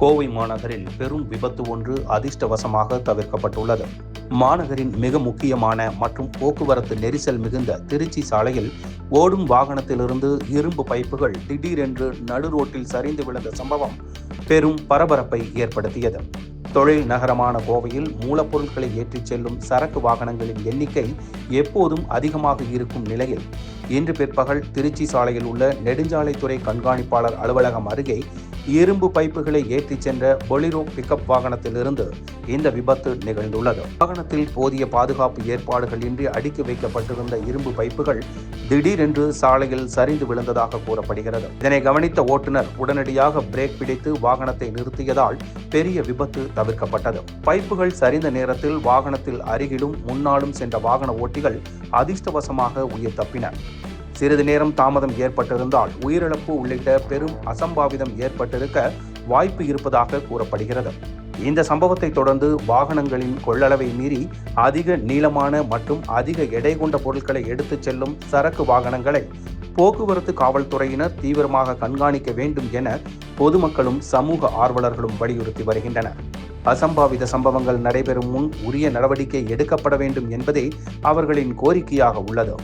கோவை மாநகரில் பெரும் விபத்து ஒன்று அதிர்ஷ்டவசமாக தவிர்க்கப்பட்டுள்ளது. மாநகரின் மிக முக்கியமான மற்றும் போக்குவரத்து நெரிசல் மிகுந்த திருச்சி சாலையில் ஓடும் வாகனத்திலிருந்து இரும்பு பைப்புகள் திடீரென்று நடு ரோட்டில் சரிந்து விழுந்த சம்பவம் பெரும் பரபரப்பை ஏற்படுத்தியது. தொழில் நகரமான கோவையில் மூலப்பொருட்களை ஏற்றிச் செல்லும் சரக்கு வாகனங்களின் எண்ணிக்கை எப்போதும் அதிகமாக இருக்கும் நிலையில் இன்று பிற்பகல் திருச்சி சாலையில் உள்ள நெடுஞ்சாலைத்துறை கண்காணிப்பாளர் அலுவலகம் அருகே இரும்பு பைப்புகளை ஏற்றிச் சென்ற பொலிரோ பிக்கப் வாகனத்திலிருந்து இந்த விபத்து நிகழ்ந்துள்ளது. வாகனத்தில் போதிய பாதுகாப்பு ஏற்பாடுகள் இன்றி அடுக்கி வைக்கப்பட்டிருந்த இரும்பு பைப்புகள் திடீரென்று சாலையில் சரிந்து விழுந்ததாக கூறப்படுகிறது. இதனை கவனித்த ஓட்டுநர் உடனடியாக பிரேக் பிடித்து வாகனத்தை நிறுத்தியதால் பெரிய விபத்து தவிர்க்கப்பட்டது. பைப்புகள் சரிந்த நேரத்தில் வாகனத்தில் அருகிலும் முன்னாலும் சென்ற வாகன ஓட்டிகள் அதிர்ஷ்டவசமாக உயிர் தப்பினர் சிறிது நேரம் தாமதம் ஏற்பட்டிருந்தால் உயிரிழப்பு உள்ளிட்ட பெரும் அசம்பாவிதம் ஏற்பட்டிருக்க வாய்ப்பு இருப்பதாக கூறப்படுகிறது. இந்த சம்பவத்தை தொடர்ந்து வாகனங்களின் கொள்ளளவை மீறி அதிக நீளமான மற்றும் அதிக எடை கொண்ட பொருட்களை எடுத்துச் செல்லும் சரக்கு வாகனங்களை போக்குவரத்து காவல்துறையினர் தீவிரமாக கண்காணிக்க வேண்டும் என பொதுமக்களும் சமூக ஆர்வலர்களும் வலியுறுத்தி வருகின்றனர் அசம்பாவித சம்பவங்கள் நடைபெறும் முன் உரிய நடவடிக்கை எடுக்கப்பட வேண்டும் என்பதே அவர்களின் கோரிக்கையாக உள்ளது.